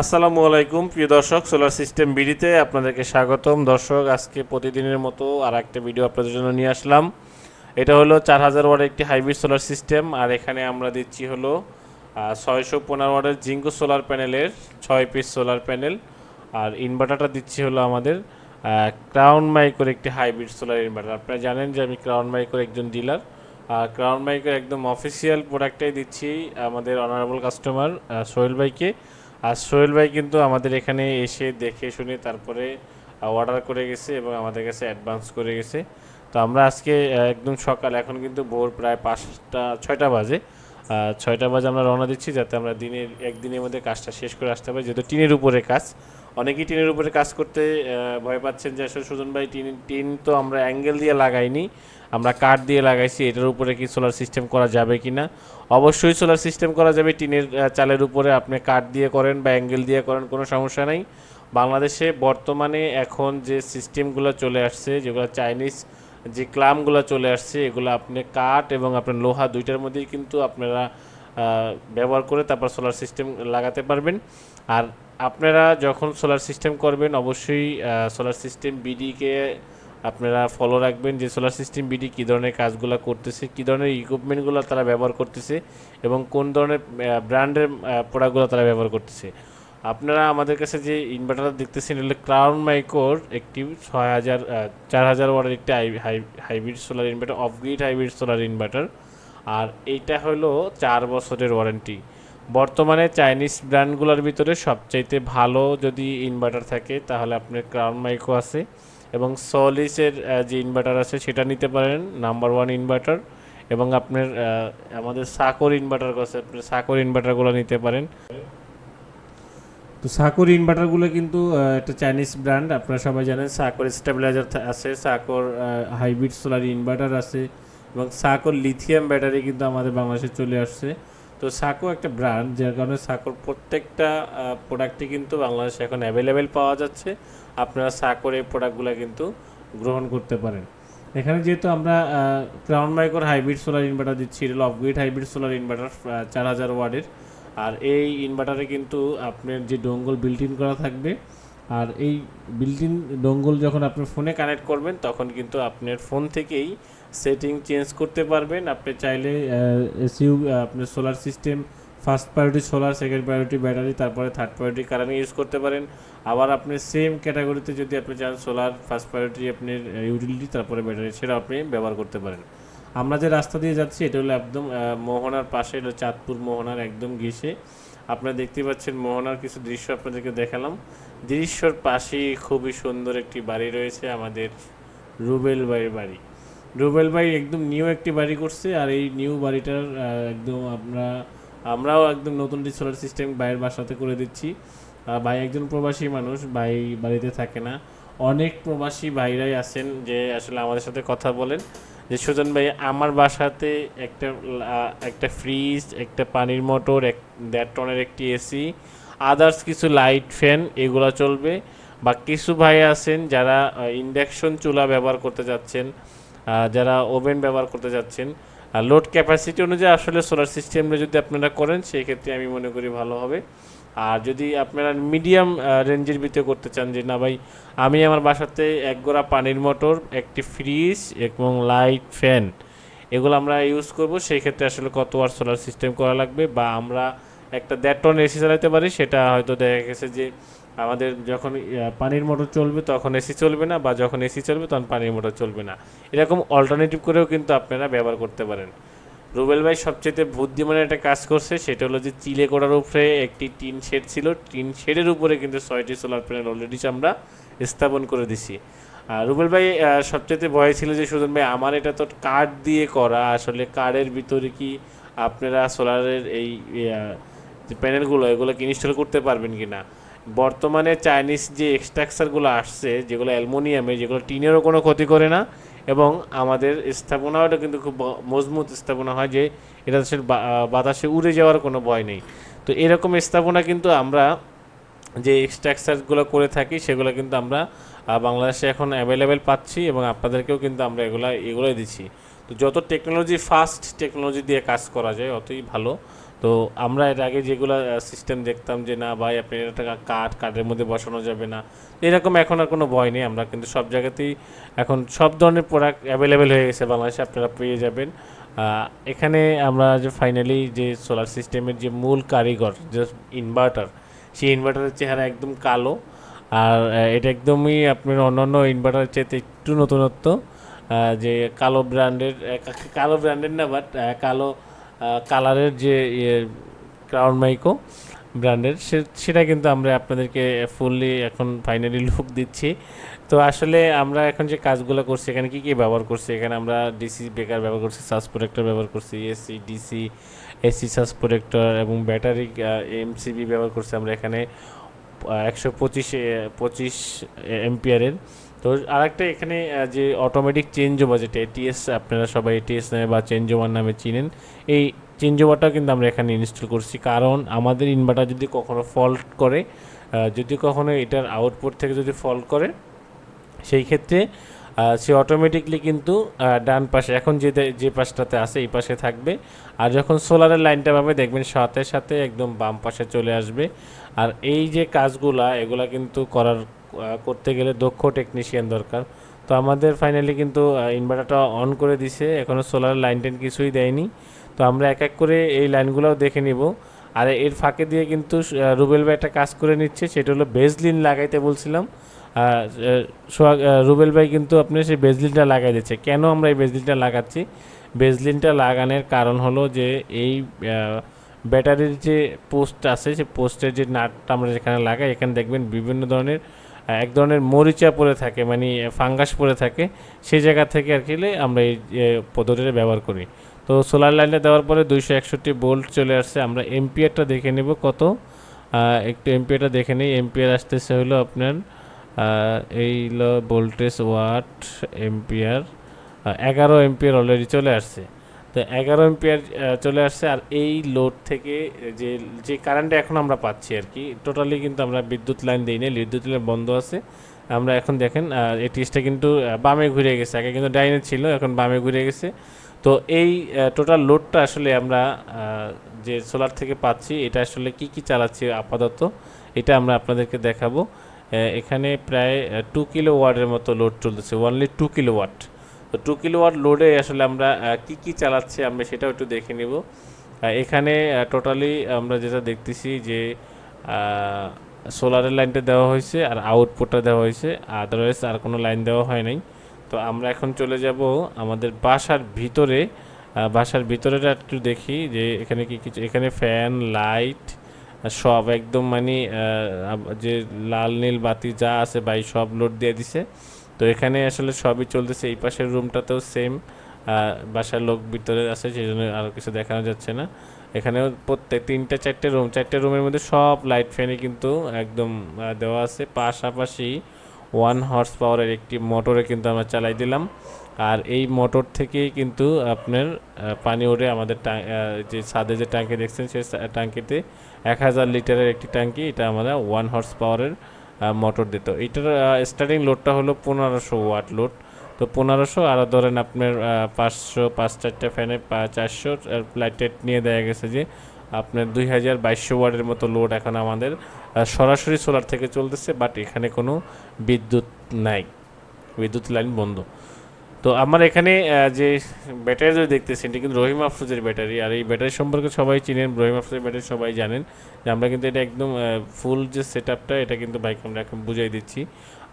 আসসালামু আলাইকুম, প্রিয় দর্শক সোলার সিস্টেম বিডিতে আপনাদেরকে স্বাগতম। দর্শক, আজকে প্রতিদিনের মতো আর একটা ভিডিও আপনাদের জন্য নিয়ে আসলাম। এটা হলো চার হাজার ওয়ার্ডের একটি হাইব্রিড সোলার সিস্টেম আর এখানে আমরা দিচ্ছি হলো ছয়শো পনেরো ওয়ার্ডের জিঙ্কো সোলার প্যানেলের ছয় পিস সোলার প্যানেল আর ইনভার্টারটা দিচ্ছি হলো আমাদের ক্রাউন মাইকোর একটি হাইব্রিড সোলার ইনভার্টার আপনারা জানেন যে আমি ক্রাউন মাইকোর একজন ডিলার আর ক্রাউন মাইকোর একদম অফিসিয়াল প্রোডাক্টটাই দিচ্ছি আমাদের অনারেবল কাস্টমার সোহেল ভাইকে। আর সোহেল ভাই কিন্তু আমাদের এখানে এসে দেখে শুনে তারপরে অর্ডার করে গেছে এবং আমাদের কাছে অ্যাডভান্স করে গেছে। তো আমরা আজকে একদম সকাল, এখন কিন্তু ভোর প্রায় পাঁচটা, ছয়টা বাজে। ছয়টা বাজে আমরা রওনা দিচ্ছি, যাতে আমরা দিনের, একদিনের মধ্যে কাজটা শেষ করে আসতে পারি, যেহেতু টিনের উপরে কাজ। অনেকেই টিনের উপরে কাজ করতে ভয় পাচ্ছেন যে আসলে সুজন ভাই টিন টিন তো আমরা অ্যাঙ্গেল দিয়ে লাগাইনি, আমরা কাঠ দিয়ে লাগাইছি, এটার উপরে কি সোলার সিস্টেম করা যাবে কি না? অবশ্যই সোলার সিস্টেম করা যাবে, টিনের চালের উপরে আপনি কাঠ দিয়ে করেন বা অ্যাঙ্গেল দিয়ে করেন, কোনো সমস্যা নেই। বাংলাদেশে বর্তমানে এখন যে সিস্টেমগুলো চলে আসছে, যেগুলো চাইনিজ যে ক্লামগুলো চলে আসছে, এগুলো আপনি কাঠ এবং আপনার লোহা দুইটার মধ্যেই কিন্তু আপনারা ব্যবহার করে তারপর সোলার সিস্টেম লাগাতে পারবেন। আর আপনারা যখন সোলার সিস্টেম করবেন, অবশ্যই সোলার সিস্টেম বিডিকে আপনারা ফলো রাখবেন যে সোলার সিস্টেম বিডি কী ধরনের কাজগুলো করতেছে, কী ধরনের ইকুইপমেন্টগুলো তারা ব্যবহার করতেছে এবং কোন ধরনের ব্র্যান্ডের প্রোডাক্টগুলো তারা ব্যবহার করতেছে। আপনারা আমাদের কাছে যে ইনভার্টার দেখতেছেন হলো ক্রাউন মাইকোর একটি ছয় হাজার চার হাজার ওয়ার্ডের একটি hybrid solar inverter off grid hybrid solar inverter আর এইটা হলো চার বছরের ওয়ারেন্টি বর্তমানে চাইনিজ ব্র্যান্ডগুলোর ভিতরে সবচাইতে ভালো যদি ইনভার্টার থাকে, তাহলে আপনার ক্রাউন মাইকো আছে। এবং সলিসের যে ইনভার্টার আছে, সেটা নিতে পারেন নাম্বার ওয়ান ইনভার্টার এবং আপনার আমাদের সাকর ইনভার্টার আছে, আপনার সাকর ইনভার্টারগুলো নিতে পারেন। তো সাকর ইনভার্টারগুলো কিন্তু একটা চাইনিজ ব্র্যান্ড আপনারা সবাই জানেন সাকর স্টেবিলাইজার আছে, সাকর হাইব্রিড সোলার ইনভার্টার আছে এবং সাকোর লিথিয়াম ব্যাটারি কিন্তু আমাদের বাংলাদেশে চলে আসছে। তো সাকো একটা ব্র্যান্ড যার কারণে সাকোর প্রত্যেকটা প্রোডাক্টই কিন্তু বাংলাদেশে এখন অ্যাভেলেবেল পাওয়া যাচ্ছে। আপনারা সাকোর এই প্রোডাক্টগুলো কিন্তু গ্রহণ করতে পারেন। এখানে যেহেতু আমরা ক্রাউন মাইকোর হাইব্রিড সোলার ইনভার্টার দিচ্ছি, এটা হলো অফগ্রিড হাইব্রিড সোলার ইনভার্টার চার হাজার ওয়ার্ডের আর এই ইনভার্টারে কিন্তু আপনার যে ডোঙ্গল বিল্ট ইন করা থাকবে, আর এই বিল্ট ইন ডোঙ্গল যখন আপনার ফোনে কানেক্ট করবেন, তখন কিন্তু আপনার ফোন থেকেই সেটিং চেঞ্জ করতে পারবেন। আপনি চাইলে এসইউ আপনার solar system first priority solar second priority battery তারপরে থার্ড প্রায়োরিটি কারেন্ট ইউজ করতে পারেন। আবার আপনি সেম ক্যাটাগরিতে যদি আপনি চান সোলার ফার্স্ট প্রায়োরিটি আপনার ইউটিলিটি তারপরে ব্যাটারি সেটা আপনি ব্যবহার করতে পারেন। আমরা যে রাস্তা দিয়ে যাচ্ছি, এটা হলো একদম মোহনার পাশে হলো চাঁদপুর মোহনার একদম ঘেসে। আপনারা দেখতে পাচ্ছেন মোহনার কিছু দৃশ্য আপনাদেরকে দেখালাম। দৃশ্যর পাশেই খুবই সুন্দর একটি বাড়ি রয়েছে আমাদের রুবেল ভাইয়ের বাড়ি। রুবেল ভাই একদম নিউ একটি বাড়ি করছে আর এই নিউ বাড়িটার একদম আমরা, আমরাও একদম নতুন সোলার সিস্টেম ভাইয়ের বাসাতে করে দিচ্ছি। ভাই একজন প্রবাসী মানুষ, ভাই বাড়িতে থাকে না। অনেক প্রবাসী ভাইরাই আছেন যে আসলে আমাদের সাথে কথা বলেন। যে সুজন ভাই, আমার বাসাতে একটা একটা ফ্রিজ একটা পানির মোটর এক, দেড় টনের একটি এসি আদার্স কিছু লাইট ফ্যান এগুলো চলবে। বা কিছু ভাই আছেন যারা ইন্ডাকশন চুলা ব্যবহার করতে যাচ্ছেন যারা ওভেন ব্যবহার করতে যাচ্ছেন লোড ক্যাপাসিটি অনুযায়ী আসলে সোলার সিস্টেমটা যদি আপনারা করেন সেই ক্ষেত্রে আমি মনে করি ভালো হবে। আর যদি আপনারা মিডিয়াম রেঞ্জের ভিতরে করতে চান যে, না ভাই, আমি আমার বাসাতে এক গোড়া পানির মোটর একটি ফ্রিজ এবং লাইট ফ্যান এগুলো আমরা ইউজ করব সেই ক্ষেত্রে আসলে কত ওয়াট সোলার সিস্টেম করা লাগবে বা আমরা একটা দেড় টন এসি চালাতে পারি, সেটা হয়তো দেখা গেছে যে, আমাদের যখন পানির মোটর চলবে তখন এসি চলবে না বা যখন এসি চলবে তখন পানির মোটর চলবে না। এরকম অল্টারনেটিভ করেও কিন্তু আপনারা ব্যবহার করতে পারেন। রুবেল ভাই সবচেয়ে বুদ্ধিমানের একটা কাজ করছে, সেটা হলো যে চিলে করার উপরে একটি টিন শেড ছিল। টিন শেডের উপরে কিন্তু ছয়টি সোলার প্যানেল অলরেডি আমরা স্থাপন করে দিছি। আর রুবেল ভাই সবচেয়ে ভয় ছিল যে, সুজন ভাই, আমার এটা তো কার্ড দিয়ে করা, আসলে কার্ডের ভিতরে কি আপনারা সোলারের এই যে প্যানেলগুলো এগুলো কি ইনস্টল করতে পারবেন কি না বর্তমানে চাইনিজ যে এক্সট্রাকচারগুলো আসছে, যেগুলো অ্যালমোনিয়ামে, যেগুলো টিনেরও কোনো ক্ষতি করে না এবং আমাদের স্থাপনাটা কিন্তু খুব মজবুত স্থাপনা হয় যে এটা বাতাসে উড়ে যাওয়ার কোনো ভয় নেই। তো এরকম স্থাপনা কিন্তু আমরা যে স্ট্রাকচারগুলো করে থাকি, সেগুলো কিন্তু আমরা বাংলাদেশে এখন অ্যাভেলেবেল পাচ্ছি এবং আপনাদেরকেও কিন্তু আমরা এগুলা, এগুলোই দিচ্ছি। তো যত টেকনোলজি ফাস্ট টেকনোলজি দিয়ে কাজ করা যায়, অতই ভালো। তো আমরা এর আগে যেগুলো সিস্টেম দেখতাম যে না ভাই আপনি এটা কাঠ, কাঠের মধ্যে বসানো যাবে না, এরকম এখন আর কোনো ভয় নেই আমরা, কিন্তু সব জায়গাতেই এখন সব ধরনের প্রোডাক্ট অ্যাভেলেবেল হয়ে গেছে বাংলাদেশে, আপনারা পেয়ে যাবেন। এখানে আমরা যে ফাইনালি যে সোলার সিস্টেমের যে মূল কারিগর, যে ইনভার্টার সেই ইনভার্টারের চেহারা একদম কালো, আর এটা একদমই আপনার অন্যান্য ইনভার্টারের চেয়ে একটু নতুনত্ব যে কালো ব্র্যান্ডের কালো ব্র্যান্ডের না বাট কালো কালারের যে ক্রাউন মাইকো ব্র্যান্ডের সেটা কিন্তু আমরা আপনাদেরকে ফুললি এখন ফাইনালি লুক দিচ্ছি। তো আসলে আমরা এখন যে কাজগুলো করছি, এখানে কী কী ব্যবহার করছি? এখানে আমরা ডিসি ব্রেকার ব্যবহার করছি সাস প্রোটেক্টর ব্যবহার করছি এসি ডিসি এসি সাস প্রোটেক্টর এবং ব্যাটারি এমসিবি ব্যবহার করছি আমরা এখানে একশো পঁচিশ পঁচিশ এমপিয়ারের তো আরেকটা এখানে যে অটোমেটিক চেঞ্জ ওভার যেটা এটিএস আপনারা সবাই এটিএস নামে বা চেঞ্জ ওভার নামে চিনেন, এই চেঞ্জ ওভারটাও কিন্তু আমরা এখানে ইনস্টল করছি। কারণ আমাদের ইনভার্টার যদি কখনো ফল্ট করে যদি কখনো এটার আউটপুট থেকে যদি ফল্ট করে, সেই ক্ষেত্রে সে অটোমেটিকলি কিন্তু ডান পাশে, এখন যে যে পাশটাতে আছে, এই পাশে থাকবে। আর যখন সোলারের লাইনটা পাবে দেখবেন সাথে সাথে একদম বাম পাশে চলে আসবে। আর এই যে কাজগুলা, এগুলা কিন্তু করার করতে গেলে দক্ষ টেকনিশিয়ান দরকার। তো আমাদের ফাইনালি কিন্তু ইনভার্টারটা অন করে দিছে। এখনও সোলার লাইন টেন কিছুই দেয়নি। তো আমরা এক এক করে এই লাইনগুলোও দেখে নিব। আর এর ফাঁকে দিয়ে কিন্তু রুবেল ভাই একটা কাজ করে নিচ্ছে। সেটা হলো বেজলিন লাগাইতে বলছিলাম। সোহাগ রুবেল ভাই কিন্তু আপনি সেই বেজলিনটা লাগাই দিচ্ছে। কেন আমরা এই বেজলিনটা লাগাচ্ছি? বেজলিনটা লাগানোর কারণ হলো যে এই ব্যাটারির যে পোস্ট আছে সেই পোস্টের যে নাটটা আমরা যেখানে লাগাই, এখানে দেখবেন বিভিন্ন ধরনের এক ধরনের মরিচা পড়ে থাকে মানে ফাঙ্গাস পড়ে থাকে সেই জায়গা থেকে আর কি আমরা এই পদ্ধতিটা ব্যবহার করি। তো সোলার লাইনে দেওয়ার পরে দুইশো একষট্টি বোল্ট চলে আসছে, আমরা এমপিআরটা দেখে নেব কত। একটু এমপিআরটা দেখে নিই, এমপিআর আসতেছে হলো আপনার এই হলো ভোল্টেজ ওয়াট এমপিআর এগারো এমপিআর অলরেডি চলে আসছে। তো এগারো এমপিআর চলে আসছে। আর এই লোড থেকে যে যে কারেন্টটা এখন আমরা পাচ্ছি আর কি টোটালি কিন্তু আমরা বিদ্যুৎ লাইন দিই না বিদ্যুৎ লাইন বন্ধ আছে। আমরা এখন দেখেন এটিএসটা কিন্তু বামে ঘুরে গেছে। আগে কিন্তু ডাইনে ছিল, এখন বামে ঘুরে গেছে। তো এই টোটাল লোডটা আসলে আমরা যে সোলার থেকে পাচ্ছি, এটা আসলে কি কি চালাচ্ছি আপাতত, এটা আমরা আপনাদেরকে দেখাবো। এখানে প্রায় টু কিলো ওয়াটের মতো লোড চলতেছে। ওনলি টু কিলো ওয়াট তো টু কিলো ওয়াট লোডে আসলে আমরা কি কি চালাচ্ছি আমরা সেটাও একটু দেখে নিব। এখানে টোটালি আমরা যেটা দেখতেছি যে সোলারের লাইনটা দেওয়া হয়েছে আর আউটপুটটা দেওয়া হয়েছে। আদারওয়াইজ আর কোনো লাইন দেওয়া হয় নাই। তো আমরা এখন চলে যাব আমাদের বাসার ভিতরে। বাসার ভিতরেটা একটু দেখি যে এখানে কি কিছু, এখানে ফ্যান লাইট সব একদম মানে যে লাল, নীল বাতি যা আছে ভাই সব লোড দিয়ে দিছে। তো এখানে আসলে সবই চলতেছে, এই পাশের রুমটাতেও সেম বাসার লোক ভিতরে আছে সেই জন্য আরও কিছু দেখানো যাচ্ছে না। এখানেও প্রত্যেক, তিনটা, চারটে রুম চারটে রুমের মধ্যে সব লাইট ফ্যানই কিন্তু একদম দেওয়া আছে। পাশাপাশি ওয়ান হর্স পাওয়ারের একটি মোটরে কিন্তু আমরা চালাই দিলাম। আর এই মোটর থেকেই কিন্তু আপনার পানি ওঠে আমাদের যে ছাদে যে ট্যাঙ্কি দেখছেন সেই ট্যাঙ্কিতে এক হাজার লিটারের একটি ট্যাঙ্কি এটা আমরা ওয়ান হর্স পাওয়ারের মোটর দিত। এটার স্টার্টিং লোডটা হলো পনেরোশো ওয়াট লোড তো পনেরোশো, আর ধরেন আপনার পাঁচশো, পাঁচ চারটে ফ্যানে চারশো লাইটেট নিয়ে দেওয়া গেছে যে আপনার দুই হাজার বাইশশো ওয়ার্ডের মতো লোড এখন আমাদের সরাসরি সোলার থেকে চলতেছে বাট এখানে কোনো বিদ্যুৎ নাই। বিদ্যুৎ লাইন বন্ধ। তো আমার এখানে যে ব্যাটারি যদি দেখতেছি এটা কিন্তু রহিম আফরোজের ব্যাটারি। আর এই ব্যাটারি সম্পর্কে সবাই চিনেন, রহিম আফরোজের ব্যাটারি সবাই জানেন। যে আমরা কিন্তু এটা একদম ফুল যে সেট আপটা এটা কিন্তু বাইক আমরা এখন বুঝাই দিচ্ছি।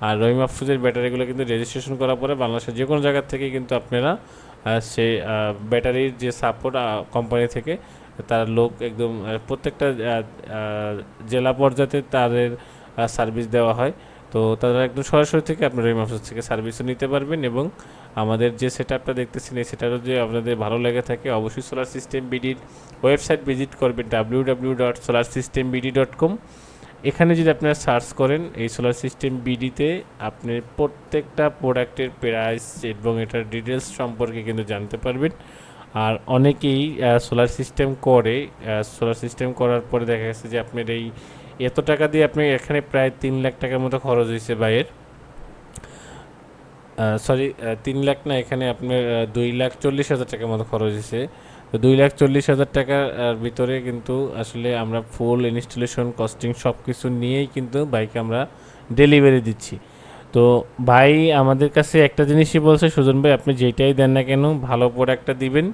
আর রহিম আফরোজের ব্যাটারিগুলো কিন্তু রেজিস্ট্রেশন করার পরে বাংলাদেশের যে কোনো জায়গার থেকে কিন্তু আপনারা সে ব্যাটারির যে সাপোর্ট কোম্পানি থেকে তার লোক একদম প্রত্যেকটা জেলা পর্যায়ে তাদের সার্ভিস দেওয়া হয়। তো তারা একদম সরাসরি থেকে আপনার রহিম আফরোজ থেকে সার্ভিসও নিতে পারবেন এবং আমাদের যে সেট আপটা দেখতেছেন, এই সেটারও যদি আপনাদের ভালো লেগে থাকে, অবশ্যই সোলার সিস্টেম বিডির ওয়েবসাইট ভিজিট করবেন W W dot solar system BD dot com এখানে যদি আপনারা সার্চ করেন, এই সোলার সিস্টেম বিডিতে আপনি প্রত্যেকটা প্রোডাক্টের প্রাইস এবং এটার ডিটেলস সম্পর্কে কিন্তু জানতে পারবেন। আর অনেকেই সোলার সিস্টেম করে সোলার সিস্টেম করার পরে দেখা গেছে যে আপনার এই এত টাকা দিয়ে আপনি এখানে প্রায় তিন লাখ টাকার মতো খরচ হয়েছে বাইয়ের সরি তিন লাখ না, এখানে আপনার দুই লাখ চল্লিশ হাজার টাকার মতো খরচ হয়েছে। তো দুই লাখ চল্লিশ হাজার টাকার ভিতরে কিন্তু আসলে আমরা ফুল ইনস্টলেশন কস্টিং সব কিছু নিয়েই কিন্তু বাইক আমরা ডেলিভারি দিচ্ছি। তো ভাই, আমাদের কাছে একটা জিনিসই বলছে, সুজন ভাই, আপনি যেটাই দেন না কেন, ভালো প্রোডাক্টটা দিবেন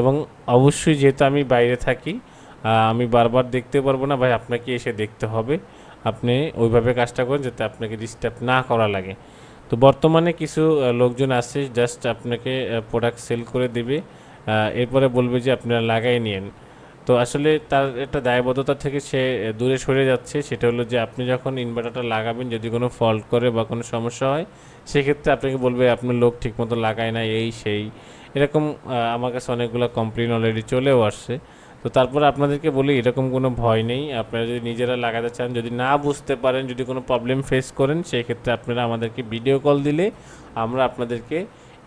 এবং অবশ্যই যেহেতু আমি বাইরে থাকি আমি বারবার দেখতে পারব না, ভাই, আপনাকে এসে দেখতে হবে। আপনি ওইভাবে কাজটা করেন যাতে আপনাকে ডিস্টার্ব না করা লাগে। তো বর্তমানে কিছু লোকজন আছে জাস্ট আপনাকে প্রোডাক্ট সেল করে দেবে। এরপরে বলবে যে আপনারা লাগাই নিন তো আসলে তার একটা দায়বদ্ধতা থেকে সে দূরে সরে যাচ্ছে। সেটা হলো যে আপনি যখন ইনভার্টারটা লাগাবেন, যদি কোনো ফল্ট করে বা কোনো সমস্যা হয়, সেক্ষেত্রে আপনাকে বলবে, আপনার লোক ঠিকমতো লাগায় না এই, সেই। এরকম আমার কাছে অনেকগুলো কমপ্লেন অলরেডি চলেও আসছে। তো তারপরে আপনাদেরকে বলি, এরকম কোনো ভয় নেই। আপনারা যদি নিজেরা লাগাতে চান, যদি না বুঝতে পারেন, যদি কোনো প্রবলেম ফেস করেন সেই ক্ষেত্রে আপনারা আমাদেরকে ভিডিও কল দিলে আমরা আপনাদেরকে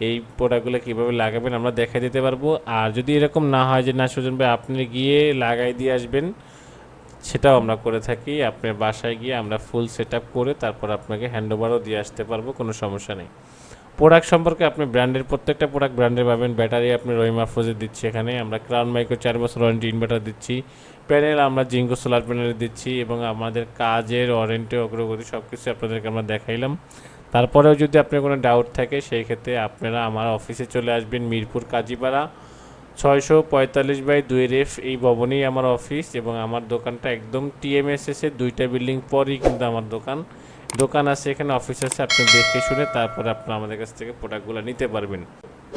এই প্রোডাক্টগুলো কীভাবে লাগাবেন আমরা দেখাই দিতে পারব। আর যদি এরকম না হয় যে, না, সুজন ভাই, আপনি গিয়ে লাগাই দিয়ে আসবেন, সেটাও আমরা করে থাকি। আপনার বাসায় গিয়ে আমরা ফুল সেট করে তারপর আপনাকে হ্যান্ড ওভারও দিয়ে আসতে পারব, কোনো সমস্যা নেই। প্রোডাক্ট সম্পর্কে আপনি ব্র্যান্ডের, প্রত্যেকটা প্রোডাক্ট ব্র্যান্ডের পাবেন। ব্যাটারি আপনি রহিম মাহফুজের দিচ্ছি এখানে। আমরা ক্রাউন মাইক্রো চার বছর ওয়ারেন্টি ইনভার্টার দিচ্ছি। প্যানেল আমরা জিঙ্কো সোলার প্যানেল দিচ্ছি এবং আমাদের কাজের ওয়ারেন্টি অগ্রগতি সব কিছু আপনাদেরকে আমরা দেখাইলাম। তারপরেও যদি আপনার কোনো ডাউট থাকে, সেই ক্ষেত্রে আপনারা আমার অফিসে চলে আসবেন মিরপুর কাজীপাড়া। ছয়শো পঁয়তাল্লিশ বাই দুই রেফ এই ভবনেই আমার অফিস এবং আমার দোকানটা একদম টিএমএসএস এর দুইটা বিল্ডিং পরই কিন্তু আমার দোকান। দোকান আছে, এখানে অফিস আছে, আপনি দেখে শুনে তারপরে আপনারা আমাদের কাছ থেকে প্রোডাক্টগুলো নিতে পারবেন।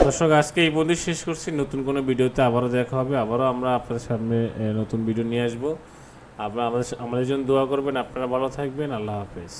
দর্শক, আজকে এই বন্ধু শেষ করছি। নতুন কোনো ভিডিওতে আবারও দেখা হবে। আবারও আমরা আপনাদের সামনে নতুন ভিডিও নিয়ে আসব। আপনারা আমাদের আমাদের জন্য দোয়া করবেন। আপনারা ভালো থাকবেন। আল্লাহ হাফেজ।